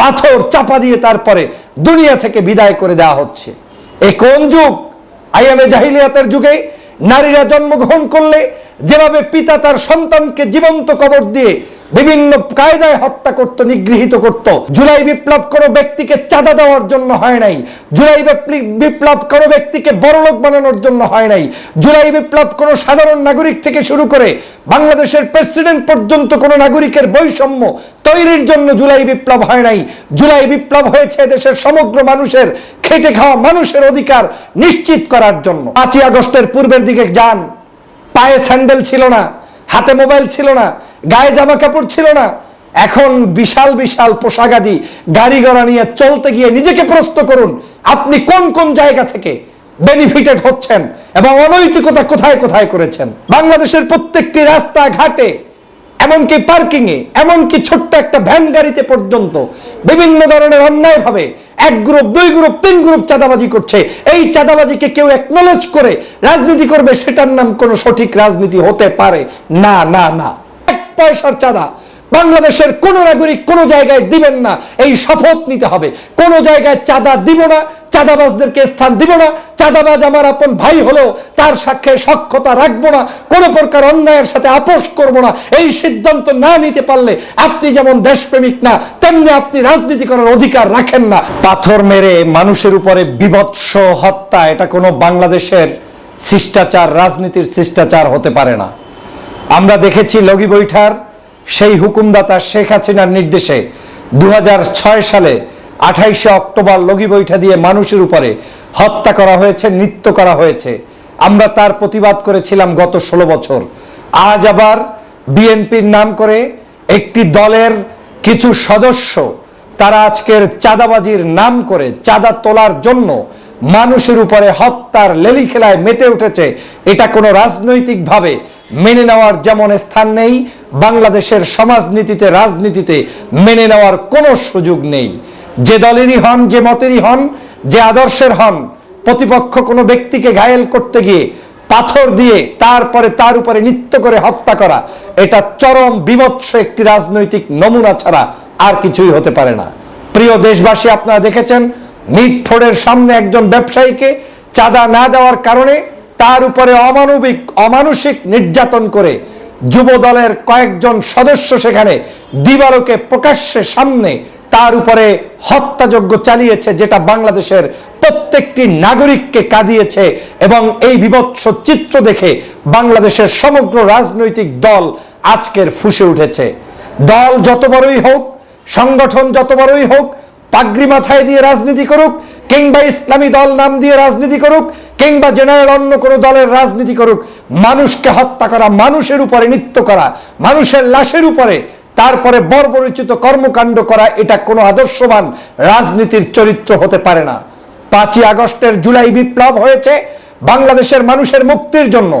পাথর চাপা দিয়ে তারপরে দুনিয়া থেকে বিদায় করে দেওয়া হচ্ছে। এ কোন যুগ? আইয়ামে জাহিলিয়াতের যুগে নারীরা জন্মগ্রহণ করলে যেভাবে পিতা তার সন্তানকে জীবন্ত কবর দিয়ে বিভিন্ন কায়দায় হত্যা করত, নিগৃহীত করত। জুলাই বিপ্লব কোনো ব্যক্তিকে চাঁদা দেওয়ার জন্য হয় নাই। জুলাই বিপ্লব কোনো ব্যক্তিকে বড়লোক বানানোর জন্য হয় নাই। জুলাই বিপ্লব কোনো সাধারণ নাগরিক থেকে শুরু করে বাংলাদেশের প্রেসিডেন্ট পর্যন্ত কোনো নাগরিকের বৈষম্য তৈরির জন্য জুলাই বিপ্লব হয় নাই। জুলাই বিপ্লব হয়েছে দেশের সমগ্র মানুষের খেটে খাওয়া মানুষের অধিকার নিশ্চিত করার জন্য। পাঁচই আগস্টের পূর্বের দিকে যান। পায়ে স্যান্ডেল ছিল না। হাতে মোবাইল ছিল না, গায়ে জামা কাপড় ছিল না। এখন বিশাল বিশাল পোশাকাদি গাড়ি গড়া নিয়ে চলতে গিয়ে নিজেকে প্রস্ত করুন, আপনি কোন কোন জায়গা থেকে বেনিফিটেড হচ্ছেন এবং অনৈতিকতা কোথায় কোথায় করেছেন? বাংলাদেশের প্রত্যেকটি রাস্তা ঘাটে এমনকি পার্কিং এ এমনকি ছোট্ট একটা ভ্যান গাড়িতে পর্যন্ত বিভিন্ন ধরনের অন্যায় ভাবে এক গ্রুপ দুই গ্রুপ তিন গ্রুপ চাঁদাবাজি করছে। এই চাঁদাবাজিকে কেউ একনোলেজ করে রাজনীতি করবে, সেটার নাম কোনো সঠিক রাজনীতি হতে পারে। না না না। এক পয়সার চাঁদা বাংলাদেশের কোন নাগরিক কোন জায়গায় দিবেন না। এই শপথ নিতে হবে। কোন জায়গায় চাঁদা দিব না, চাঁদাবাজদেরকে স্থান দিব না। চাঁদাবাজ আমার আপন ভাই হলেও তার সাক্ষে সক্ষতা রাখব না। কোনো প্রকার অন্যায়ের সাথে আপোষ করব না। এই সিদ্ধান্ত না নিতে পারলে আপনি যেমন দেশপ্রেমিক না, তেমনি আপনি রাজনীতি করার অধিকার রাখেন না। পাথর মেরে মানুষের উপরে বিভৎস হত্যা, এটা কোনো বাংলাদেশের শিষ্টাচার, রাজনীতির শিষ্টাচার হতে পারে না। আমরা দেখেছি লগি বৈঠার সেই হুকুমদাতা শেখ হাসিনার নির্দেশে দু হাজার ছয় সালে আঠাইশে অক্টোবর লগি বৈঠা দিয়ে মানুষের উপরে হত্যা করা হয়েছে, নৃত্য করা হয়েছে। আমরা তার প্রতিবাদ করেছিলাম গত ষোলো বছর। আজ আবার বিএনপির নাম করে একটি দলের কিছু সদস্য তারা আজকের চাঁদাবাজির নাম করে চাঁদা তোলার জন্য মানুষের উপরে হত্যার লেলি খেলায় মেতে উঠেছে। এটা কোনো রাজনৈতিকভাবে মেনে নেওয়ার যেমন স্থান নেই, বাংলাদেশের সমাজনীতিতে, রাজনীতিতে মেনে নেওয়ার কোনো সুযোগ নেই। যে দলেরই হন, যে মতেরই হন, যে আদর্শের হন, প্রতিপক্ষ কোনো ব্যক্তিকে ঘায়েল করতে গিয়ে পাথর দিয়ে তারপরে তার উপরে নৃত্য করে হত্যা করা, এটা চরম বিভৎস একটি রাজনৈতিক নমুনা ছাড়া আর কিছুই হতে পারে না। প্রিয় দেশবাসী, আপনারা দেখেছেন মিটফোর্ডের সামনে একজন ব্যবসায়ীকে চাঁদা না দেওয়ার কারণে তার উপরে অমানবিক, অমানসিক নির্যাতন করে যুব দলের কয়েকজন সদস্য সেখানে দিবারকে প্রকাশ্যে সামনে তার উপরে হত্যাযজ্ঞ চালিয়েছে, যেটা বাংলাদেশের প্রত্যেকটি নাগরিককে কাঁদিয়েছে এবং এই বিভৎস চিত্র দেখে বাংলাদেশের সমগ্র রাজনৈতিক দল আজকের ফুসে উঠেছে। দল যত বড়ই হোক, সংগঠন যত বড়ই হোক, পাগড়ি মাথায় দিয়ে রাজনীতি করুক, কিংবা ইসলামী দল নাম দিয়ে রাজনীতি করুক কিংবা জেনারেল অন্য কোনো দলের রাজনীতি করুক, মানুষকে হত্যা করা, মানুষের উপরে নৃত্য করা, মানুষের লাশের উপরে, তারপরে বর্বরিচিত কর্মকাণ্ড করা, এটা কোনো আদর্শবান রাজনীতির চরিত্র হতে পারে না। পাঁচই আগস্টের জুলাই বিপ্লব হয়েছে, বাংলাদেশের মানুষের মুক্তির জন্য।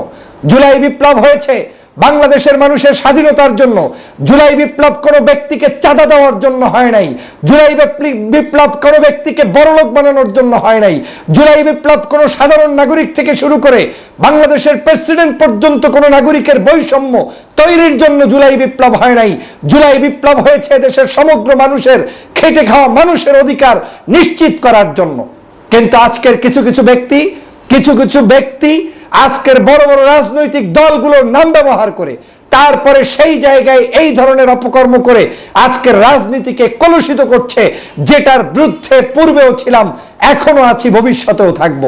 জুলাই বিপ্লব হয়েছে বাংলাদেশের মানুষের স্বাধীনতার জন্য, জুলাই বিপ্লব কোনো ব্যক্তিকে চাঁদা দেওয়ার জন্য হয় নাই, জুলাই বিপ্লি- বিপ্লব কোনো ব্যক্তিকে বড়লোক বানানোর জন্য হয় নাই, জুলাই বিপ্লব কোনো সাধারণ নাগরিক থেকে শুরু করে বাংলাদেশের প্রেসিডেন্ট পর্যন্ত কোনো নাগরিকের বৈষম্য তৈরির জন্য জুলাই বিপ্লব হয় নাই। জুলাই বিপ্লব হয়েছে দেশের সমগ্র মানুষের খেটে খাওয়া মানুষের অধিকার নিশ্চিত করার জন্য। কিন্তু আজকের কিছু কিছু ব্যক্তি, কিছু কিছু ব্যক্তি আজকের বড় বড় রাজনৈতিক দলগুলোর নাম ব্যবহার করে, তারপরে সেই জায়গায় এই ধরনের অপকর্ম করে আজকের রাজনীতিকে কলুষিত করছে, যেটার বিরুদ্ধে পূর্বেও ছিলাম এখনও আছি, ভবিষ্যতেও থাকব।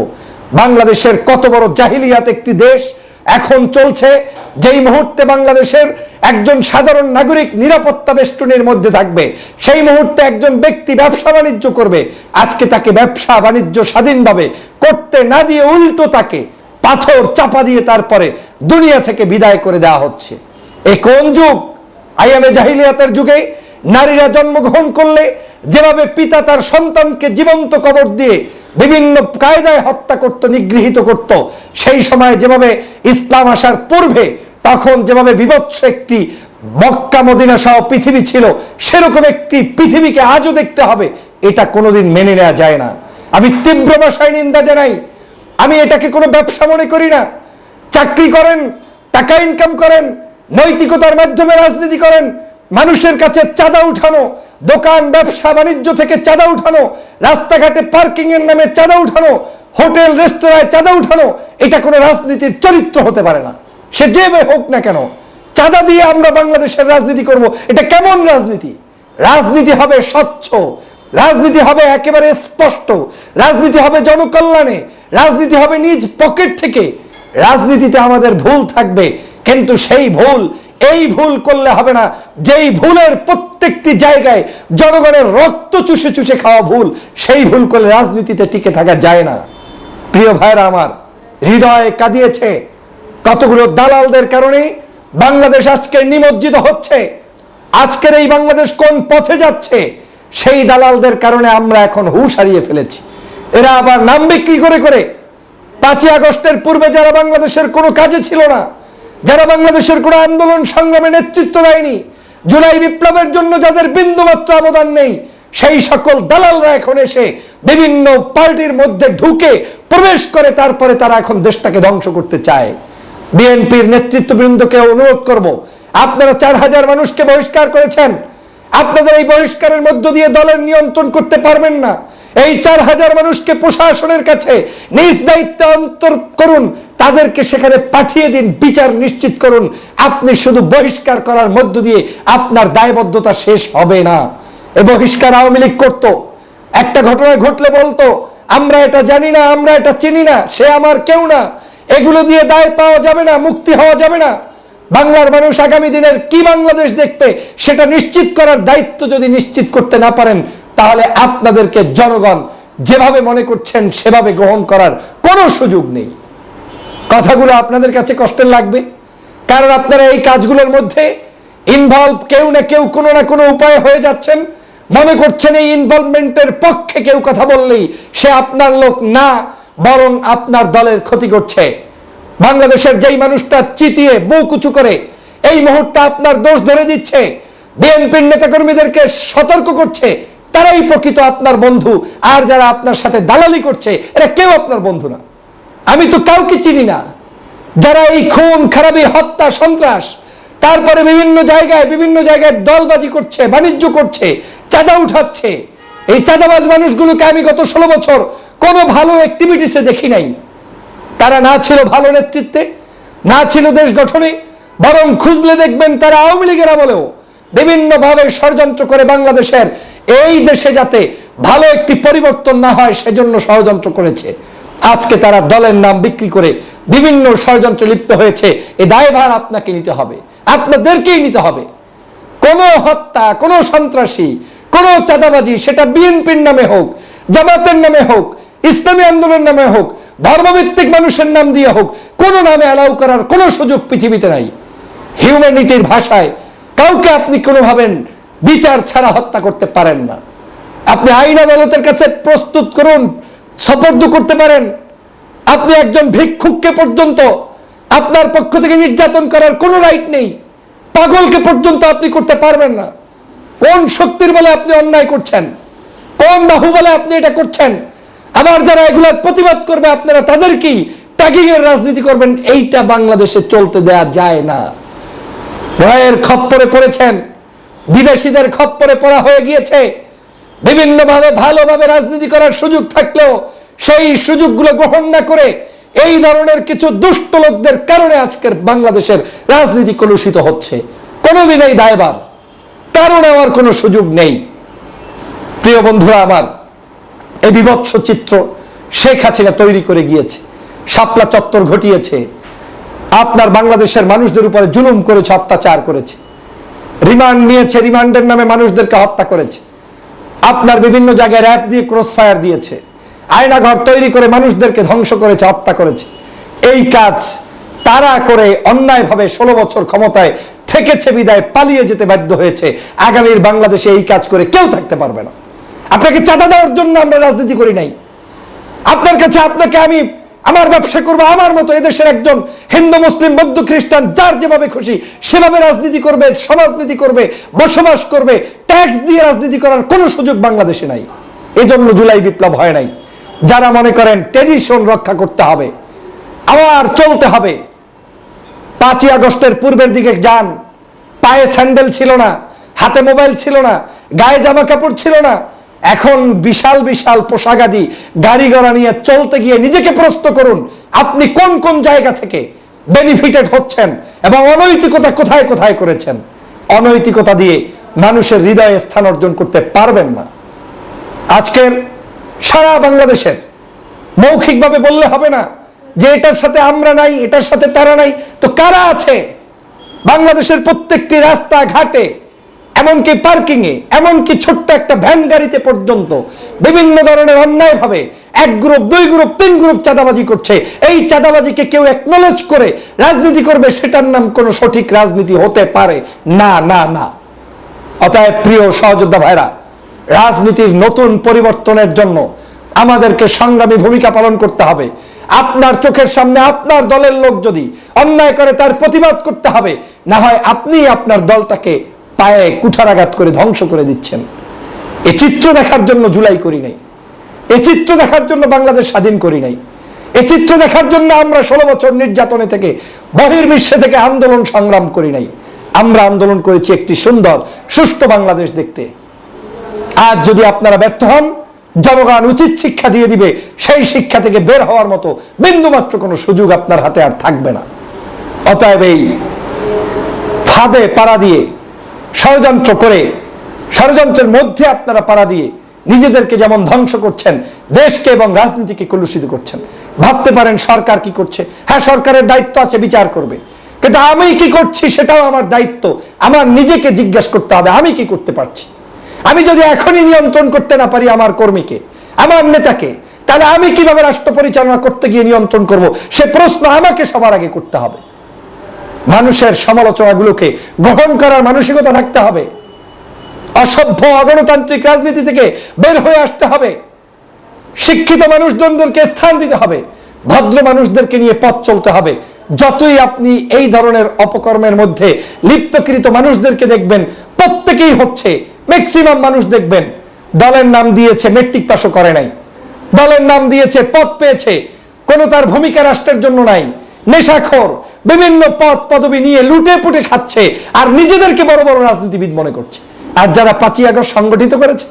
বাংলাদেশের কত বড় জাহিলিয়াত একটি দেশ এখন চলছে, যেই মুহূর্তে বাংলাদেশের একজন সাধারণ নাগরিক নিরাপত্তা বেষ্টনীর মধ্যে থাকবে, সেই মুহূর্তে একজন ব্যক্তি ব্যবসা বাণিজ্য করবে, আজকে তাকে ব্যবসা বাণিজ্য স্বাধীনভাবে করতে না দিয়ে উল্টো তাকে পাথর চাপা দিয়ে তারপরে দুনিয়া থেকে বিদায় করে দেওয়া হচ্ছে। এ কোন যুগ? আইয়ামে জাহিলিয়াতের যুগে নারীরা জন্মগ্রহণ করলে যেভাবে পিতা তার সন্তানকে জীবন্ত কবর দিয়ে বিভিন্ন কায়দায় হত্যা করত, নিগৃহীত করত, সেই সময় যেভাবে ইসলাম আসার পূর্বে তখন যেভাবে বিভৎস একটি মক্কা মদিনা সহ পৃথিবী ছিল, সেরকম একটি পৃথিবীকে আজও দেখতে হবে, এটা কোনোদিন মেনে নেওয়া যায় না। আমি তীব্র ভাষায় নিন্দা জানাই আমি এটাকে কোনো ব্যবসা মনে করি না। চাকরি করেন, টাকা ইনকাম করেন, নৈতিকতার মাধ্যমে রাজনীতি করেন, মানুষের কাছে চাঁদা উঠানো, দোকান, ব্যবসা, বাণিজ্য থেকে চাঁদা উঠানো, রাস্তাঘাটে পার্কিং এর নামে চাঁদা উঠানো, হোটেল, রেস্তোরাঁয় চাঁদা উঠানো, এটা কোনো রাজনীতির চরিত্র হতে পারে না। সে যে হোক না কেন, চাঁদা দিয়ে আমরা বাংলাদেশের রাজনীতি করব, এটা কেমন রাজনীতি? রাজনীতি হবে স্বচ্ছ রাজনীতি হবে একেবারে স্পষ্ট। রাজনীতি হবে জনকল্যাণে। রাজনীতি হবে নিজ পকেট থেকে। রাজনীতিতে আমাদের ভুল থাকবে, কিন্তু সেই ভুল, এই ভুল করলে হবে না। যেই ভুলের প্রত্যেকটি জায়গায় জনগণের রক্ত চুষে চুষে খাওয়া ভুল, সেই ভুল করলে রাজনীতিতে টিকে থাকা যায় না। প্রিয় ভাইরা আমার, হৃদয় কাঁদিয়েছে। কতগুলো দালালদের কারণে বাংলাদেশ আজকে নিমজ্জিত হচ্ছে? আজকের এই বাংলাদেশ কোন পথে যাচ্ছে? সেই দালালদের কারণে আমরা এখন হুশ হারিয়ে ফেলেছি। এরা আবার নাম বিক্রি করে করে পাঁচই আগস্টের পূর্বে যারা বাংলাদেশের কোনো কাজে ছিল না, যারা বাংলাদেশের কোনো আন্দোলন সংগ্রামে নেতৃত্ব দেয়নি, জুলাই বিপ্লবের জন্য যাদের বিন্দুমাত্র অবদান নেই, সেই সকল দালালরা এখন এসে বিভিন্ন পার্টির মধ্যে ঢুকে প্রবেশ করে, তারপরে তারা এখন দেশটাকে ধ্বংস করতে চায়। বিএনপির নেতৃত্ববৃন্দকে অনুরোধ করব, আপনারা চার হাজার মানুষকে বহিষ্কার করেছেন আপনাদের এই বহিষ্কারের মধ্য দিয়ে দলের নিয়ন্ত্রণ করতে পারবেন না। এই চার হাজার মানুষকে প্রশাসনের কাছে নিজ দায়িত্বে অন্তর করুন, তাদেরকে সেখানে পাঠিয়ে দিন, বিচার নিশ্চিত করুন। আপনি শুধু বহিষ্কার করার মধ্য দিয়ে আপনার দায়বদ্ধতা শেষ হবে না। এ বহিষ্কার আওয়ামী লীগ করতো। একটা ঘটনা ঘটলে বলতো, আমরা এটা জানি না, আমরা এটা চিনি না, সে আমার কেউ না। এগুলো দিয়ে দায় পাওয়া যাবে না, মুক্তি হওয়া যাবে না। বাংলার মানুষ আগামী দিনের কি বাংলাদেশ দেখবে, সেটা নিশ্চিত করার দায়িত্ব যদি নিশ্চিত করতে না পারেন, তাহলে আপনাদেরকে জনগণ যেভাবে মনে করছেন, সেভাবে গ্রহণ করার কোনো সুযোগ নেই। কথাগুলো আপনাদের কাছে কষ্টের লাগবে, কারণ আপনারা এই কাজগুলোর মধ্যে ইনভলভ কেউ না কেউ কোনো না কোনো উপায়ে হয়ে যাচ্ছেন। মনে করছেন এই ইনভলভমেন্টের পক্ষে কেউ কথা বললেই সে আপনার লোক না, বরং আপনার দলের ক্ষতি করছে। বাংলাদেশের যেই মানুষটা চিতিয়ে বউ কুচু করে, এই মুহূর্তে আপনার দোষ ধরে দিচ্ছে। বিএনপির নেতাকর্মীদেরকে সতর্ক করছে। তারাই প্রকৃত আপনার বন্ধু। আর যারা আপনার সাথে দালালি করছে, এরা কেউ আপনার বন্ধু না। আমি তো কাউকে চিনি না। যারা এই খুন, খারাপি, হত্যা, সন্ত্রাস, তারপরে বিভিন্ন জায়গায় বিভিন্ন জায়গায় দলবাজি করছে, বাণিজ্য করছে, চাঁদা উঠাচ্ছে। এই চাঁদাবাজ মানুষগুলোকে আমি গত ষোলো বছর কোনো ভালো অ্যাক্টিভিটিসে দেখি নাই। তারা না ছিল ভালো নেতৃত্বে, না ছিল দেশ গঠনে, বরং খুঁজলে দেখবেন তারা আওয়ামী লীগের আমলেও বিভিন্নভাবে ষড়যন্ত্র করে বাংলাদেশের এই দেশে যাতে ভালো একটি পরিবর্তন না হয়, সেজন্য ষড়যন্ত্র করেছে। আজকে তারা দলের নাম বিক্রি করে বিভিন্ন ষড়যন্ত্রে লিপ্ত হয়েছে। এই দায়ভার আপনাকে নিতে হবে, আপনাদেরকেই নিতে হবে। কোন হত্যা, কোন সন্ত্রাসী, কোন চাঁদাবাজি, সেটা বিএনপির নামে হোক, জামাতের নামে হোক, ইসলামী আন্দোলনের নামে হোক ধর্মভিত্তিক মানুষের নাম দিয়ে হোক, কোন নামে অ্যালাউ করার কোনো সুযোগ পৃথিবীতে নাই। হিউম্যানিটির ভাষায় কাউকে আপনি কোনোভাবে বিচার ছাড়া হত্যা করতে পারেন না। আপনি আইন আদালতের কাছে প্রস্তুত করুন, সপর্দ করতে পারেন। আপনি একজন ভিক্ষুককে পর্যন্ত আপনার পক্ষ থেকে নির্যাতন করার কোনো রাইট নেই। পাগলকে পর্যন্ত আপনি করতে পারবেন না। কোন শক্তির বলে আপনি অন্যায় করছেন? কোন বাহু বলে আপনি এটা করছেন? আবার যারা এগুলোর প্রতিবাদ করবে, আপনারা তাদেরকেই ট্যাগিং এর রাজনীতি করবেন। এইটা বাংলাদেশে চলতে দেয়া যায় না। রয়ের খপ্পরে পড়েছেন, বিদেশিদের খপ্পরে পড়া হয়ে গিয়েছে। বিভিন্নভাবে ভালোভাবে রাজনীতি করার সুযোগ থাকলেও সেই সুযোগগুলো গ্রহণ না করে এই ধরনের কিছু দুষ্ট লোকদের কারণে আজকের বাংলাদেশের রাজনীতি কলুষিত হচ্ছে। কোনোদিন এই দায়বার কারও নেওয়ার কোনো সুযোগ নেই। প্রিয় বন্ধুরা আমার এই বিভৎস চিত্র শেখ হাসিনা তৈরি করে গিয়েছে। শাপলা চত্বর ঘটিয়েছে। আপনার বাংলাদেশের মানুষদের উপরে জুলুম করেছে, অত্যাচার করেছে। রিমান্ড নিয়েছে, রিমান্ডের নামে মানুষদেরকে হত্যা করেছে। আপনার বিভিন্ন জায়গায় র্যাপ দিয়ে ক্রস ফায়ার দিয়েছে। আয়নাঘর তৈরি করে মানুষদেরকে ধ্বংস করেছে, হত্যা করেছে। এই কাজ তারা করে অন্যায়ভাবে ষোলো বছর ক্ষমতায় থেকেছে, বিদায় পালিয়ে যেতে বাধ্য হয়েছে। আগামীর বাংলাদেশে এই কাজ করে কেউ থাকতে পারবে না। আপনাকে চাঁদা দেওয়ার জন্য আমরা রাজনীতি করি নাই। আপনার কাছে আপনাকে আমি আমার ব্যবসা করব আমার মতো এদেশের একজন হিন্দু, মুসলিম, বৌদ্ধ, খ্রিস্টান, যার যেভাবে খুশি সেভাবে রাজনীতি করবে সমাজনীতি করবে, বসবাস করবে ট্যাক্স দিয়ে রাজনীতি করার কোনো সুযোগ বাংলাদেশে নাই। এজন্য জুলাই বিপ্লব হয় নাই। যারা মনে করেন ট্রেডিশন রক্ষা করতে হবে, আবার চলতে হবে। পাঁচই আগস্টের পূর্বের দিকে যান। পায়ে স্যান্ডেল ছিল না, হাতে মোবাইল ছিল না, গায়ে জামা কাপড় ছিল না এখন বিশাল বিশাল পোশাকাদি গাড়ি ঘোড়া নিয়ে চলতে গিয়ে নিজেকে প্রস্তুত করুন, আপনি কোন কোন জায়গা থেকে বেনিফিটেড হচ্ছেন এবং অনৈতিকতা কোথায় কোথায় করেছেন? অনৈতিকতা দিয়ে মানুষের হৃদয়ে স্থান অর্জন করতে পারবেন না। আজকের সারা বাংলাদেশের মৌখিকভাবে বললে হবে না যে এটার সাথে আমরা নাই, এটার সাথে তারা নাই। তো কারা আছে? বাংলাদেশের প্রত্যেকটি রাস্তা ঘাটে এমনকি পার্কিংয়ে, এমনকি ছোট্ট একটা ভ্যান গাড়িতে পর্যন্ত বিভিন্ন ধরনের অন্যায় ভাবে এক গ্রুপ দুই গ্রুপ তিন গ্রুপ চাঁদাবাজি করছে। এই চাঁদাবাজিকে কেউ একনোলেজ করে রাজনীতি করবে, সেটার নাম কোনো সঠিক রাজনীতি হতে পারে। না না না। অতএব প্রিয় সহযোদ্ধা ভাইরা, রাজনীতির নতুন পরিবর্তনের জন্য আমাদেরকে সংগ্রামী ভূমিকা পালন করতে হবে। আপনার চোখের সামনে আপনার দলের লোক যদি অন্যায় করে তার প্রতিবাদ করতে হবে, না হয় আপনি আপনার দলটাকে পায়ে কুঠারাঘাত করে ধ্বংস করে দিচ্ছেন। এ চিত্র দেখার জন্য জুলাই করি নাই। এ চিত্র দেখার জন্য বাংলাদেশ স্বাধীন করি নাই। এ চিত্র দেখার জন্য আমরা ষোলো বছর নির্যাতনে থেকে, বহির্বিশ্বে থেকে আন্দোলন সংগ্রাম করি নাই। আমরা আন্দোলন করেছি একটি সুন্দর, সুষ্ঠু বাংলাদেশ দেখতে। আজ যদি আপনারা ব্যর্থ হন, জনগণ উচিত শিক্ষা দিয়ে দিবে, সেই শিক্ষা থেকে বের হওয়ার মতো বিন্দুমাত্র কোনো সুযোগ আপনার হাতে আর থাকবে না। অতএব এই ফাঁদে পাড়া দিয়ে ষড়যন্ত্র করে, ষড়যন্ত্রের মধ্যে আপনারা পাড়া দিয়ে নিজেদেরকে যেমন ধ্বংস করছেন, দেশকে এবং রাজনীতিকে কলুষিত করছেন। ভাবতে পারেন সরকার কি করছে? হ্যাঁ সরকারের দায়িত্ব আছে, বিচার করবে। কিন্তু আমি কি করছি সেটাও আমার দায়িত্ব। আমার নিজেকে জিজ্ঞেস করতে হবে, আমি কি করতে পারছি? আমি যদি এখনই নিয়ন্ত্রণ করতে না পারি আমার কর্মীকে, আমার নেতাকে, তাহলে আমি কীভাবে রাষ্ট্র পরিচালনা করতে গিয়ে নিয়ন্ত্রণ করব? সে প্রশ্ন আমাকে সবার আগে করতে হবে। মানুষের সমালোচনাগুলোকে গ্রহণ করার মানসিকতা থাকতে হবে। অসভ্য অগণতান্ত্রিক রাজনীতি থেকে বের হয়ে আসতে হবে। শিক্ষিত মানুষজনদেরকে স্থান দিতে হবে। ভদ্র মানুষদেরকে নিয়ে পথ চলতে হবে। যতই আপনি এই ধরনের অপকর্মের মধ্যে লিপ্তকৃত মানুষদেরকে দেখবেন, প্রত্যেকেই হচ্ছে ম্যাক্সিমাম মানুষ দেখবেন। দলের নাম দিয়েছে মেট্রিক পাশও করে নাই। দলের নাম দিয়েছে পদ পেয়েছে। কোনো তার ভূমিকা রাষ্ট্রের জন্য নাই। নেশাখোর বিভিন্ন পদ পদবি নিয়ে লুটে পুটে খাচ্ছে আর নিজেদেরকে বড় বড় রাজনীতিবিদ মনে করছে। আর যারা পাঁচই আগস্ট সংগঠিত করেছে,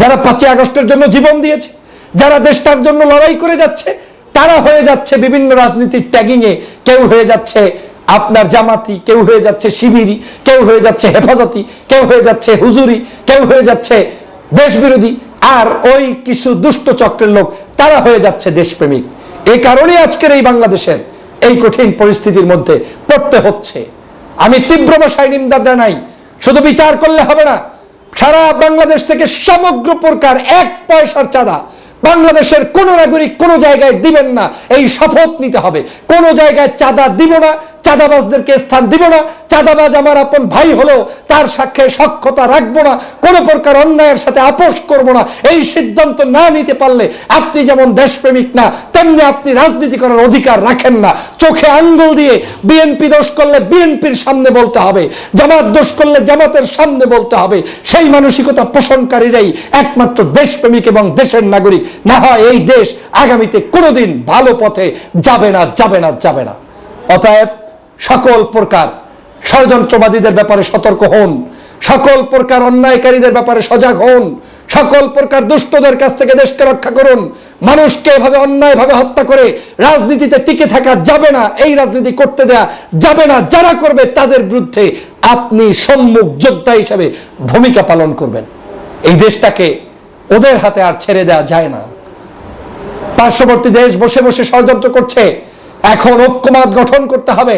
যারা পাঁচই আগস্টের জন্য জীবন দিয়েছে, যারা দেশটার জন্য লড়াই করে যাচ্ছে, তারা হয়ে যাচ্ছে বিভিন্ন রাজনীতির ট্যাগিং এ কেউ হয়ে যাচ্ছে আপনার জামাতি, কেউ হয়ে যাচ্ছে শিবিরি, কেউ হয়ে যাচ্ছে হেফাজতি, কেউ হয়ে যাচ্ছে হুজুরি, কেউ হয়ে যাচ্ছে দেশ বিরোধী আর ওই কিছু দুষ্ট চক্রের লোক, তারা হয়ে যাচ্ছে দেশপ্রেমিক। এই কারণে আজকের এই বাংলাদেশের এই কঠিন পরিস্থিতির মধ্যে পড়তে হচ্ছে। আমি তীব্র ভাষায় নিন্দা জানাই, শুধু বিচার করলে হবে না, সারা বাংলাদেশ থেকে সমগ্র প্রকার এক পয়সার চাঁদা বাংলাদেশের কোন নাগরিক কোন জায়গায় দিবেন না। এই শপথ নিতে হবে। কোন জায়গায় চাঁদা দিব না চাঁদাবাজদেরকে স্থান দিব না। চাঁদাবাজ আমার আপন ভাই হলেও তার সাক্ষে সক্ষতা রাখব না। কোনো প্রকার অন্যায়ের সাথে আপোষ করব না। এই সিদ্ধান্ত না নিতে পারলে আপনি যেমন দেশপ্রেমিক না, তেমনি আপনি রাজনীতি করার অধিকার রাখেন না। চোখে আঙ্গুল দিয়ে বিএনপি দোষ করলে বিএনপির সামনে বলতে হবে। জামাত দোষ করলে জামাতের সামনে বলতে হবে। সেই মানসিকতা পোষণকারীরাই একমাত্র দেশপ্রেমিক এবং দেশের নাগরিক। না হয় এই দেশ আগামীতে কোনোদিন ভালো পথে যাবে না যাবে না যাবে না। অতএব সকল প্রকার ষড়যন্ত্রবাদীদের ব্যাপারে সতর্ক হন। সকল প্রকার অন্যায়কারীদের ব্যাপারে সজাগ হন। সকল প্রকার দুষ্টদের কাছ থেকে দেশকে রক্ষা করুন। মানুষকে এভাবে অন্যায়ভাবে হত্যা করে রাজনীতিতে টিকে থাকা যাবে না, এই রাজনীতি করতে দেয়া যাবে না। যারা করবে তাদের বিরুদ্ধে আপনি সম্মুখ যোদ্ধা হিসাবে ভূমিকা পালন করবেন। এই দেশটাকে ওদের হাতে আর ছেড়ে দেওয়া যায় না। পার্শ্ববর্তী দেশ বসে বসে ষড়যন্ত্র করছে। এখন ঐক্যমত গঠন করতে হবে।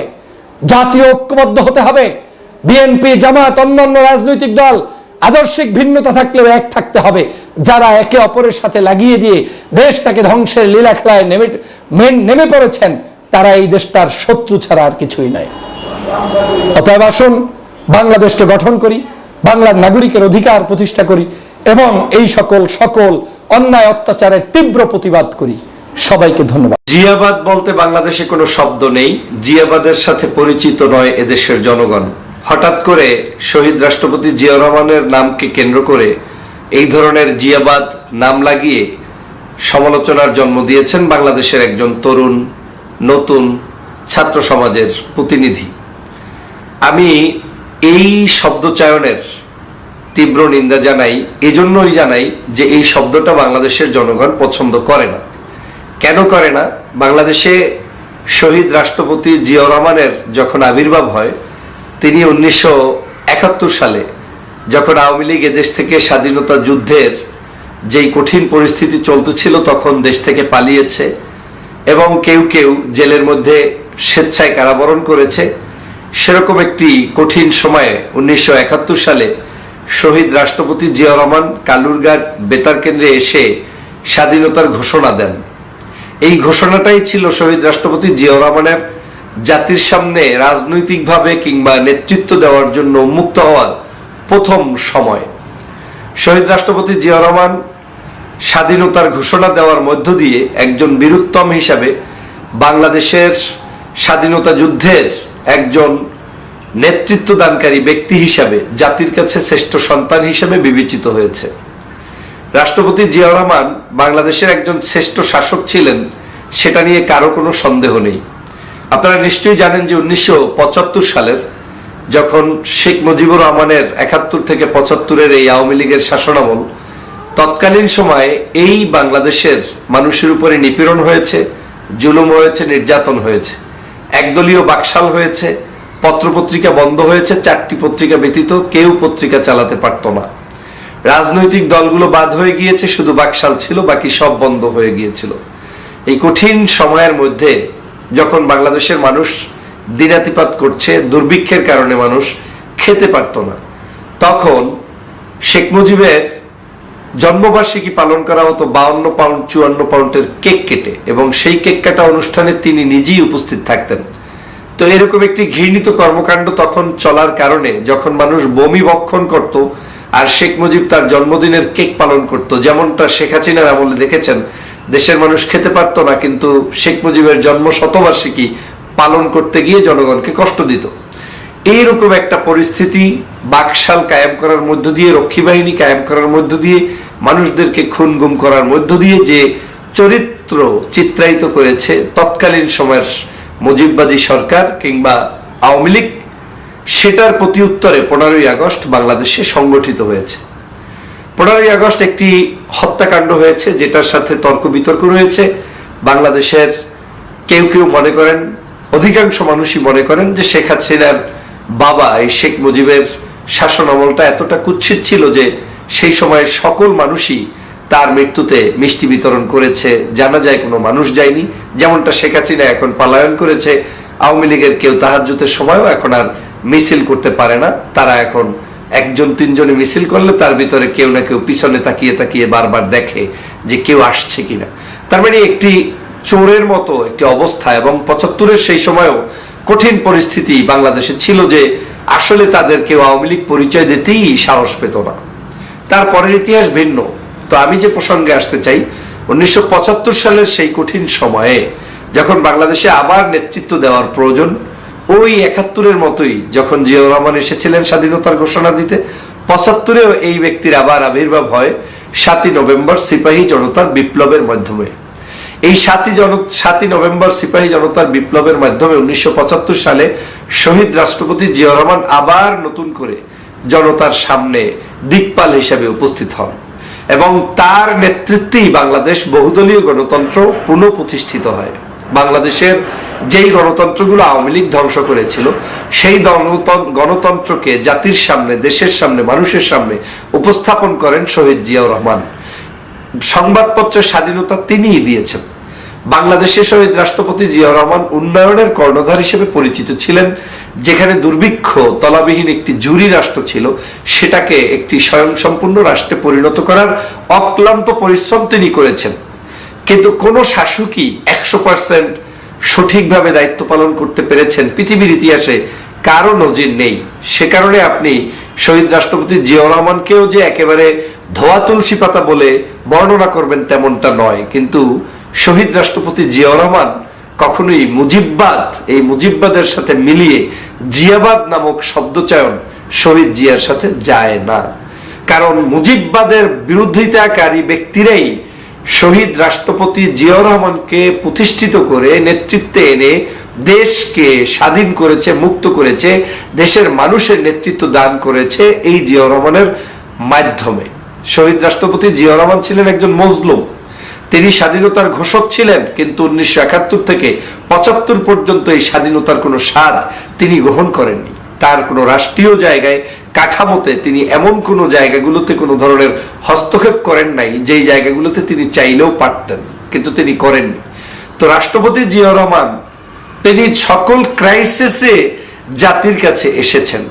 জাতীয় ঐক্যবদ্ধ হতে হবে। বিএনপি জামাত অন্যান্য রাজনৈতিক দল, আদর্শিক ভিন্নতা থাকলেও এক থাকতে হবে। যারা একে অপরের সাথে লাগিয়ে দিয়ে দেশটাকে ধ্বংসের লীলা খেলায় নেমে নেমে পড়েছেন, তারা এই দেশটার শত্রু ছাড়া আর কিছুই নাই। অতএব আসুন, বাংলাদেশকে গঠন করি, বাংলার নাগরিকের অধিকার প্রতিষ্ঠা করি এবং এই সকল সকল অন্যায়, অত্যাচারের তীব্র প্রতিবাদ করি। সবাইকে ধন্যবাদ। জিয়াবাদ বলতে বাংলাদেশে কোনো শব্দ নেই, জিয়াবাদের সাথে পরিচিত নয় এদেশের জনগণ। হঠাৎ করে শহীদ রাষ্ট্রপতি জিয়া রহমানের নামকে কেন্দ্র করে এই ধরনের জিয়াবাদ নাম লাগিয়ে সমালোচনার জন্ম দিয়েছেন বাংলাদেশের একজন তরুণ, নতুন ছাত্র সমাজের প্রতিনিধি। আমি এই শব্দচয়নের তীব্র নিন্দা জানাই, এজন্যই জানাই যে এই শব্দটা বাংলাদেশের জনগণ পছন্দ করে না। কেন করে না? বাংলাদেশে শহীদ রাষ্ট্রপতি জিয়াউর রহমানের যখন আবির্ভাব হয়, তিনি উনিশশো একাত্তর সালে যখন আওয়ামী লীগ এদেশ থেকে স্বাধীনতা যুদ্ধের যেই কঠিন পরিস্থিতি চলতেছিল তখন দেশ থেকে পালিয়েছে এবং কেউ কেউ জেলের মধ্যে স্বেচ্ছায় কারাবরণ করেছে, সেরকম একটি কঠিন সময়ে উনিশশো একাত্তর সালে শহীদ রাষ্ট্রপতি জিয়া রহমান কালুরঘাট বেতার কেন্দ্রে এসে স্বাধীনতার ঘোষণা দেন। এই ঘোষণাটাই ছিল শহীদ রাষ্ট্রপতি জিয়া রহমানের জাতির সামনে রাজনৈতিকভাবে কিংবা নেতৃত্ব দেওয়ার জন্য মুক্ত হওয়ার প্রথম সময়। শহীদ রাষ্ট্রপতি জিয়া রহমান স্বাধীনতার ঘোষণা দেওয়ার মধ্য দিয়ে একজন বীরুত্তম হিসাবে বাংলাদেশের স্বাধীনতা যুদ্ধের একজন নেতৃত্ব দানকারী ব্যক্তি হিসাবে, জাতির কাছে শ্রেষ্ঠ সন্তান হিসাবে বিবেচিত হয়েছে। রাষ্ট্রপতি জিয়াউর রহমান বাংলাদেশের একজন শ্রেষ্ঠ শাসক ছিলেন, সেটা নিয়ে কারও কোনো সন্দেহ নেই। আপনারা নিশ্চয়ই জানেন যে উনিশশো পঁচাত্তর সালের যখন শেখ মুজিবুর রহমানের একাত্তর থেকে পঁচাত্তরের এই আওয়ামী লীগের শাসনামল, তৎকালীন সময়ে এই বাংলাদেশের মানুষের উপরে নিপীড়ন হয়েছে, জুলুম হয়েছে, নির্যাতন হয়েছে। একদলীয় বাকশাল হয়েছে, পত্রপত্রিকা বন্ধ হয়েছে, চারটি পত্রিকা ব্যতীত কেউ পত্রিকা চালাতে পারতো না। রাজনৈতিক দলগুলো বাদ হয়ে গিয়েছে, শুধু বাকশাল ছিল, বাকি সব বন্ধ হয়ে গিয়েছিল। এই কঠিন সময়ের মধ্যে যখন বাংলাদেশের মানুষ দিনাতিপাত করছে, দুর্ভিক্ষের কারণে মানুষ খেতে পারতো না, তখন শেখ মুজিবের জন্মবার্ষিকী পালন করা হতো বাউন্ন পাউন্ড, চুয়ান্ন পাউন্ডের কেক কেটে এবং সেই কেক কাটা অনুষ্ঠানে তিনি নিজেই উপস্থিত থাকতেন। তো এরকম একটি ঘৃণিত কর্মকাণ্ড তখন চলার কারণে যখন মানুষ বমি বক্ষণ করত আর শেখ মুজিব তার জন্মদিনের কেক পালন করত। যেমনটা শেখ হাসিনার আমলে দেখেছেন, দেশের মানুষ খেতে পারতো না, কিন্তু শেখ মুজিবের জন্ম শতবার্ষিকী পালন করতে গিয়ে জনগণকে কষ্ট দিত। এইরকম একটা পরিস্থিতি বাকশাল কায়েম করার মধ্য দিয়ে রক্ষী বাহিনী কায়েম করার মধ্য দিয়ে, মানুষদেরকে খুন গুম করার মধ্য দিয়ে যে চরিত্র চিত্রায়িত করেছে তৎকালীন সময়ের মুজিববাদী সরকার কিংবা আওয়ামী লীগ সেটার প্রতি উত্তরে পনেরোই আগস্ট বাংলাদেশে সংগঠিত হয়েছে। পনেরোই আগস্ট একটি হত্যাকাণ্ড হয়েছে, যেটার সাথে তর্ক বিতর্ক রয়েছে। বাংলাদেশের কেউ কেউ মনে করেন, অধিকাংশ মানুষই মনে করেন যে শেখ হাসিনার বাবা এই শেখ মুজিবের শাসন আমলটা এতটা কুৎসিত ছিল যে সেই সময় সকল মানুষই তার মৃত্যুতে মিষ্টি বিতরণ করেছে। জানা যায় কোনো মানুষ যায়নি। যেমনটা শেখ হাসিনা এখন পালায়ন করেছে, আওয়ামী লীগের কেউ তাহাজ্জুতের সময়ও এখন আর মিছিল করতে পারে না। তারা এখন একজন তিনজনে মিছিল করলে তার ভিতরে কেউ না কেউ পিছনে তাকিয়ে তাকিয়ে বারবার দেখে যে কেউ আসছে কিনা। তার মানে একটি চোরের মতো একটি অবস্থা এবং পঁচাত্তরের সেই সময়ও কঠিন পরিস্থিতি বাংলাদেশে ছিল যে আসলে তাদের কেউ আওয়ামী লীগ পরিচয় দিতেই সাহস পেত না। তারপরের ইতিহাস ভিন্ন। তো আমি যে প্রসঙ্গে আসতে চাই, উনিশশো পঁচাত্তর সালের সেই কঠিন সময়ে যখন বাংলাদেশে আবার নেতৃত্ব দেওয়ার প্রয়োজন ওই একাত্তরের মতোই যখন জিয়াউর রহমান এসেছিলেন স্বাধীনতার ঘোষণা দিতে, পঁচাত্তরেও এই ব্যক্তির আবার আবির্ভাব হয় সাতই নভেম্বর সিপাহী জনতার বিপ্লবের মাধ্যমে। এই সাতই জন, সাতই নভেম্বর সিপাহী জনতার বিপ্লবের মাধ্যমে উনিশশো পঁচাত্তর সালে শহীদ রাষ্ট্রপতি জিয়াউর রহমান আবার নতুন করে জনতার সামনে দিকপাল হিসাবে উপস্থিত হন এবং তার নেতৃত্বেই বাংলাদেশ বহুদলীয় গণতন্ত্র পুনঃপ্রতিষ্ঠিত হয়। বাংলাদেশের যেই গণতন্ত্রগুলো আওয়ামী লীগ ধ্বংস করেছিল, সেই গণতন্ত্রকে জাতির সামনে, দেশের সামনে, মানুষের সামনে উপস্থাপন করেন শহীদ জিয়াউর রহমান। সংবাদপত্রের স্বাধীনতা তিনিই দিয়েছেন। বাংলাদেশে শহীদ রাষ্ট্রপতি জিয়াউর রহমান উন্নয়নের কর্ণধার হিসেবে পরিচিত ছিলেন, যেখানে দুর্ভিক্ষ, তলাবিহীন একটি জুরি রাষ্ট্র ছিল, সেটাকে একটি স্বয়ংসম্পূর্ণ রাষ্ট্রে পরিণত করার অক্লান্ত পরিশ্রম তিনি করেছেন। কিন্তু কোন শাসকই একশো পার্সেন্ট সঠিকভাবে দায়িত্ব পালন করতে পেরেছেন পৃথিবীর ইতিহাসে কারও নজির নেই। সে কারণে আপনি শহীদ রাষ্ট্রপতি জিয়াউর রহমানকেও যে একেবারে ধোয়া তুলসী পাতা বলে বর্ণনা করবেন তেমনটা নয়। কিন্তু শহীদ রাষ্ট্রপতি জিয়াউর রহমান কখনোই মুজিববাদ, এই মুজিববাদের সাথে মিলিয়ে জিয়াবাদ নামক শব্দচয়ন শহীদ জিয়ার সাথে যায় না। কারণ মুজিববাদের বিরোধিতাকারী ব্যক্তিরাই শহীদ রাষ্ট্রপতি জিয়াউর রহমানকে প্রতিষ্ঠিত করে নেতৃত্বে এনে দেশকে স্বাধীন করেছে, মুক্ত করেছে, দেশের মানুষের নেতৃত্ব দান করেছে এই জিয়াউর রহমানের মাধ্যমে। শহীদ রাষ্ট্রপতি জিয়া রহমান ছিলেন একজন মজলুম। তিনি স্বাধীনতার ঘোষক ছিলেন, কিন্তু উনিশশো একাত্তর থেকে পঁচাত্তর পর্যন্ত এই স্বাধীনতার কোনো স্বাদ তিনি গ্রহণ করেননি। তার কোনো রাষ্ট্রীয় জায়গায় কাঠামোতে তিনি এমন কোনো জায়গাগুলোতে কোনো ধরনের হস্তক্ষেপ করেন নাই, যেই জায়গাগুলোতে তিনি চাইলেও পারতেন, কিন্তু তিনি করেননি। তো রাষ্ট্রপতি জিয়া রহমান, তিনি সকল ক্রাইসিসে জাতির কাছে এসেছেন।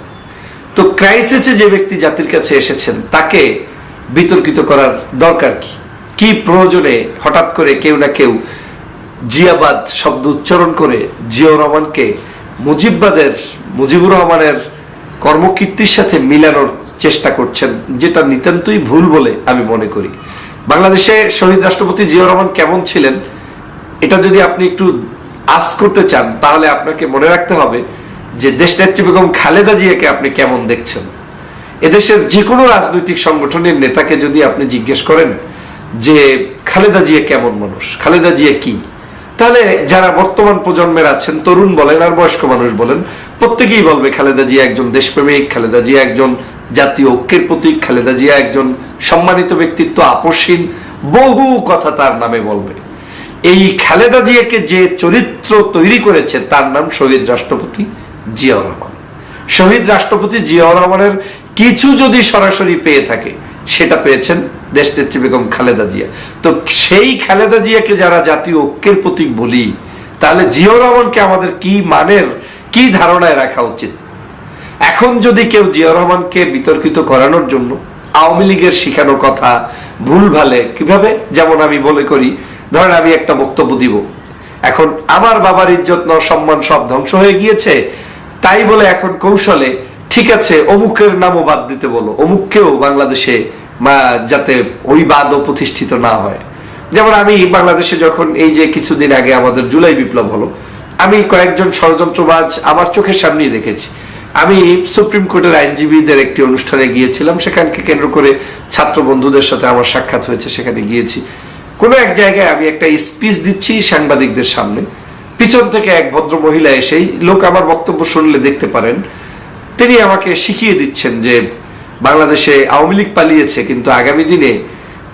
তো ক্রাইসিসে যে ব্যক্তি জাতির কাছে এসেছেন, তাকে বিতর্কিত করার দরকার কি? কি প্রয়োজনে হঠাৎ করে কেউ না কেউ জিয়াবাদ শব্দ উচ্চারণ করে জিয়াউর রহমানকে মুজিববাদের, মুজিবুর রহমানের কর্মকীর্তির সাথে মিলানোর চেষ্টা করছেন, যেটা নিতান্তই ভুল বলে আমি মনে করি। বাংলাদেশে শহীদ রাষ্ট্রপতি জিয়াউর রহমান কেমন ছিলেন, এটা যদি আপনি একটু আস করতে চান, তাহলে আপনাকে মনে রাখতে হবে যে দেশ নেত্রী বেগম খালেদা জিয়াকে আপনি কেমন দেখছেন। এদেশের যে কোনো রাজনৈতিক সংগঠনের নেতাকে যদি আপনি জিজ্ঞেস করেন যে, খালেদা জিয়া কেমন মানুষ, খালেদা জিয়া কি? তাহলে যারা বর্তমান প্রজন্মের আছেন, তরুণ বলেন আর বয়স্ক মানুষ বলেন, প্রত্যেকেই বলবে খালেদা জিয়া একজন দেশপ্রেমিক, খালেদা জিয়া একজন জাতীয় ঐক্যের প্রতীক, খালেদা জিয়া একজন সম্মানিত ব্যক্তিত্ব আপসীন বহু কথা তার নামে বলবে। এই খালেদা জিয়াকে যে চরিত্র তৈরি করেছে, তার নাম শহীদ রাষ্ট্রপতি জিয়াউর রহমান। শহীদ রাষ্ট্রপতি জিয়াউর রহমানের কিছু যদি সরাসরি পেয়ে থাকে সেটা পেয়েছেন দেশ নেত্রী বেগম খালেদা জিয়া। তো সেই খালেদা জিয়াকে যারা জাতীয় ঐক্যের প্রতীক বলি, তাহলে জিয়াউর রহমানকে আমাদের কি মানের, কি ধারণায় রাখা উচিত? এখন যদি কেউ জিয়াউর রহমানকে বিতর্কিত করানোর জন্য আওয়ামী লীগের শিখানো কথা ভুল ভালে, কীভাবে? যেমন আমি বলে করি, ধরেন আমি একটা বক্তব্য দিব। এখন আমার বাবার ইজ্জত ন সম্মান সব ধ্বংস হয়ে গিয়েছে, তাই বলে এখন কৌশলে ঠিক আছে, অমুকের নামও বাদ দিতে বলো। অমুককেও বাংলাদেশে যাতে ওই বাদও প্রতিষ্ঠিত না হয়। যেমন আমি বাংলাদেশে যখন এই যে কিছুদিন আগে আমাদের জুলাই বিপ্লব হলো, আমি কয়েকজন ষড়যন্ত্রবাজ আমার চোখের সামনেই দেখেছি। আমি সুপ্রিম কোর্টের আইনজীবীদের একটি অনুষ্ঠানে গিয়েছিলাম, সেখানকে কেন্দ্র করে ছাত্র বন্ধুদের সাথে আমার সাক্ষাৎ হয়েছে, সেখানে গিয়েছি। কোনো এক জায়গায় আমি একটা স্পিচ দিচ্ছি সাংবাদিকদের সামনে। পিছন থেকে এক ভদ্র মহিলা এসেই, লোক আমার বক্তব্য শুনলে দেখতে পারেন তিনি আমাকে শিখিয়ে দিচ্ছেন যে বাংলাদেশে আওয়ামী লীগ পালিয়েছে, কিন্তু আগামী দিনে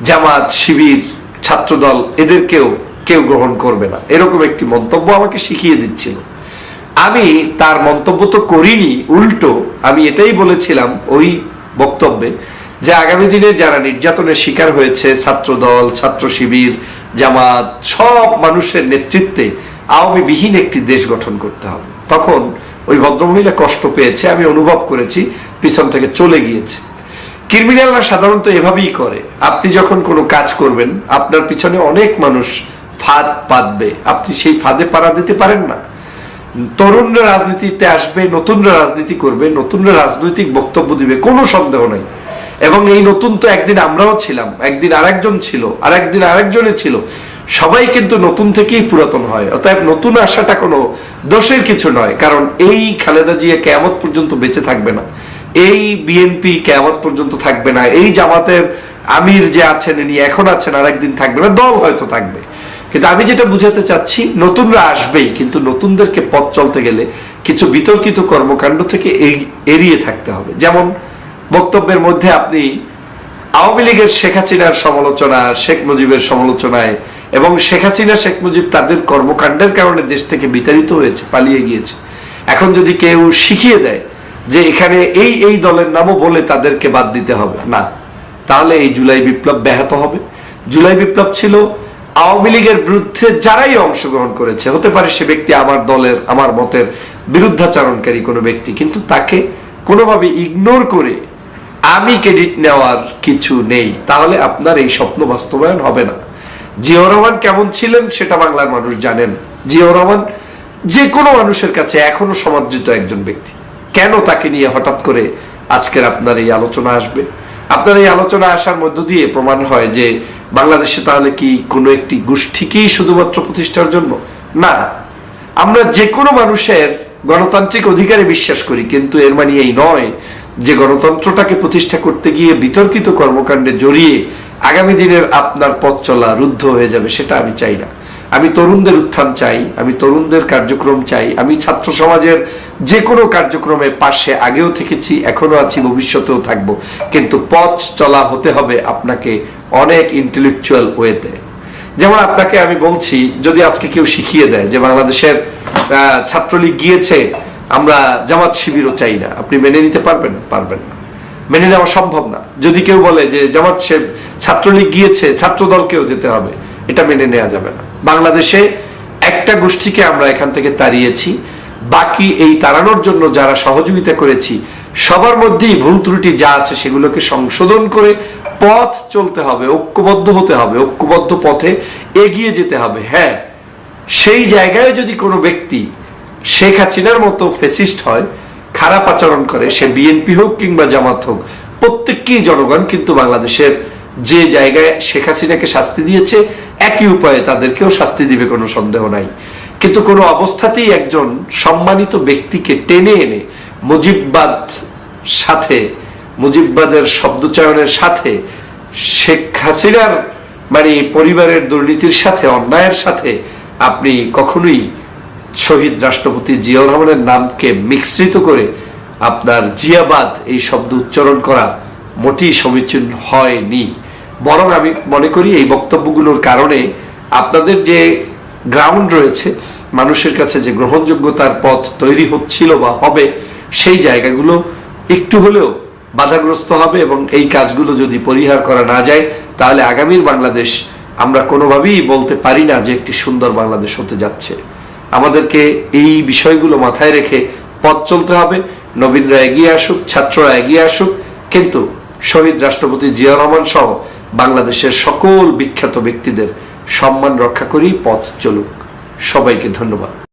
জামাত, শিবির, ছাত্রদল এদেরকেও কেউ গ্রহণ করবে না। এরকম একটি মন্তব্য আমাকে শিখিয়ে দিচ্ছিল। আমি তার মন্তব্য তো করিনি, উল্টো। আমি এটাই বলেছিলাম ওই বক্তব্যে যে আগামী দিনে যারা নির্যাতনের শিকার হয়েছে, ছাত্রদল, ছাত্র শিবির, জামাত, সব মানুষের নেতৃত্বে আওয়ামী বিহীন একটি দেশ গঠন করতে হবে। তখন ওই ভদ্রমহিলা কষ্ট পেয়েছে, আমি অনুভব করেছি, পিছন থেকে চলে গিয়েছে। ক্রিমিনালরা সাধারণত এভাবেই করে। আপনি যখন কোনো কাজ করবেন, আপনার পিছনে অনেক মানুষ ফাঁদ পাতবে। আপনি সেই ফাঁদে পাড়া দিতে পারেন না। তরুণরা রাজনীতিতে আসবে, নতুনরা রাজনীতি করবে, নতুনরা রাজনৈতিক বক্তব্য দিবে, কোনো সন্দেহ নাই। এবং এই নতুন তো একদিন আমরাও ছিলাম, একদিন আরেকজন ছিল আর একদিন আরেকজনে ছিল। সবাই কিন্তু নতুন থেকেই পুরাতন হয়। অতএব নতুন আসাটা কোনো দোষের কিছু নয়, কারণ এই খালেদা জিয়া কেয়ামত পর্যন্ত বেঁচে থাকবে না। এই বিএনপি কেয়ামত পর্যন্ত থাকবে না। এই জামাতের আমির যে আছেন, ইনি এখন আছেন আর একদিন থাকবে না, দল হয়তো থাকবে। কিন্তু আমি যেটা বুঝাতে চাচ্ছি, নতুনরা আসবেই, কিন্তু নতুনদেরকে পথ চলতে গেলে কিছু বিতর্কিত কর্মকাণ্ড থেকে এই- এড়িয়ে থাকতে হবে। যেমন বক্তব্যের মধ্যে আপনি আওয়ামী লীগের শেখ হাসিনার সমালোচনা, শেখ মুজিবের সমালোচনায় এবং শেখ হাসিনা, শেখ মুজিব তাদের কর্মকাণ্ডের কারণে দেশ থেকে বিতাড়িত হয়েছে, পালিয়ে গিয়েছে। এখন যদি কেউ শিখিয়ে দেয় যে এখানে এই এই দলের নামও বলে তাদেরকে বাদ দিতে হবে, না। তাহলে এই জুলাই বিপ্লব ব্যাহত হবে। জুলাই বিপ্লব ছিল আওয়ামী লীগের বিরুদ্ধে যারাই অংশগ্রহণ করেছে, হতে পারে সে ব্যক্তি আমার দলের, আমার মতের বিরুদ্ধাচারণকারী কোনো ব্যক্তি, কিন্তু তাকে কোনোভাবে ইগনোর করে আমি ক্রেডিট নেওয়ার কিছু নেই। তাহলে আপনার এই স্বপ্ন বাস্তবায়ন হবে না। জিয়াউর রহমান কেমন ছিলেন সেটা বাংলার মানুষ জানেন। জিয়াউর রহমান যে কোনো মানুষের কাছে এখনও সমাদৃত একজন ব্যক্তি। কেন তাকে নিয়ে হঠাৎ করে আজকের আপনার এই আলোচনা আসবে? আপনার এই আলোচনা আসার মধ্য দিয়ে প্রমাণ হয় যে বাংলাদেশে তাহলে কি কোনো একটি গোষ্ঠীকেই শুধুমাত্র প্রতিষ্ঠার জন্য? না। আমরা যে কোনো মানুষের গণতান্ত্রিক অধিকারে বিশ্বাস করি, কিন্তু এর মানে এই নয় যে গণতন্ত্রটাকে প্রতিষ্ঠা করতে গিয়ে বিতর্কিত কর্মকাণ্ডে জড়িয়ে আগামী দিনের আপনার পথ চলা রুদ্ধ হয়ে যাবে, সেটা আমি চাই না। আমি তরুণদের উত্থান চাই, আমি তরুণদের কার্যক্রম চাই, আমি ছাত্র সমাজের যে কোনো কার্যক্রমে পাশে আগেও থেকেছি, এখনও আছি, ভবিষ্যতেও থাকব। কিন্তু পথ চলা হতে হবে আপনাকে অনেক ইন্টেলেকচুয়াল ওয়েতে যেমন আপনাকে আমি বলছি, যদি আজকে কেউ শিখিয়ে দেয় যে বাংলাদেশের ছাত্রলীগ গিয়েছে, আমরা জামাত শিবিরও চাই না। আপনি মেনে নিতে পারবেন? পারবেন না। মেনে নেওয়া সম্ভব না। যদি কেউ বলে যে, জামাত সে ছাত্রলীগ গিয়েছে ছাত্র দলকেও যেতে হবে। এটা মেনে নেওয়া যাবে না। বাংলাদেশে একটা গোষ্ঠীকে আমরা এখান থেকে তাড়িয়েছি। বাকি এই তাড়ানোর জন্য যারা সহযোগিতা করেছি, সবার মধ্যেই ভুল ত্রুটি যা আছে সেগুলোকে সংশোধন করে পথ চলতে হবে, ঐক্যবদ্ধ হতে হবে, ঐক্যবদ্ধ পথে এগিয়ে যেতে হবে। হ্যাঁ সেই জায়গায় যদি কোনো ব্যক্তি শেখ হাসিনার মতো ফেসিস্ট হয় খারাপ আচরণ করে, সে বিএনপি হোক কিংবা জামাত হোক, প্রত্যেককেই জনগণ কিন্তু বাংলাদেশের যে জায়গায় শেখ হাসিনাকে শাস্তি দিয়েছে, একই উপায়ে তাদেরকেও শাস্তি দিবে কোনো সন্দেহ নাই। কিন্তু কোনো অবস্থাতেই একজন সম্মানিত ব্যক্তিকে টেনে এনে মুজিববাদ সাথে, মুজিববাদের শব্দচয়নের সাথে, শেখ হাসিনার মানে পরিবারের দুর্নীতির সাথে, অন্যায়ের সাথে আপনি কখনোই শহীদ রাষ্ট্রপতি জিয়াউর রহমানের নামকে মিশ্রিত করে আপনার জিয়াবাদ এই শব্দ উচ্চারণ করা মোটেই সমীচীন হয়নি। বরং আমি মনে করি এই বক্তব্যগুলোর কারণে আপনাদের যে গ্রাউন্ড রয়েছে, মানুষের কাছে যে গ্রহণযোগ্যতার পথ তৈরি হচ্ছিল বা হবে, সেই জায়গাগুলো একটু হলেও বাধাগ্রস্ত হবে এবং এই কাজগুলো যদি পরিহার করা না যায়, তাহলে আগামীর বাংলাদেশ আমরা কোনোভাবেই বলতে পারি না যে একটি সুন্দর বাংলাদেশ হতে যাচ্ছে। আমাদেরকে এই বিষয়গুলো মাথায় রেখে পথ চলতে হবে। নবীনরা এগিয়ে আসুক, ছাত্ররা এগিয়ে আসুক। কিন্তু শহীদ রাষ্ট্রপতি জিয়া রহমান সহ বাংলাদেশের সকল বিখ্যাত ব্যক্তিদের সম্মান রক্ষা করেই পথ চলুক। সবাইকে ধন্যবাদ।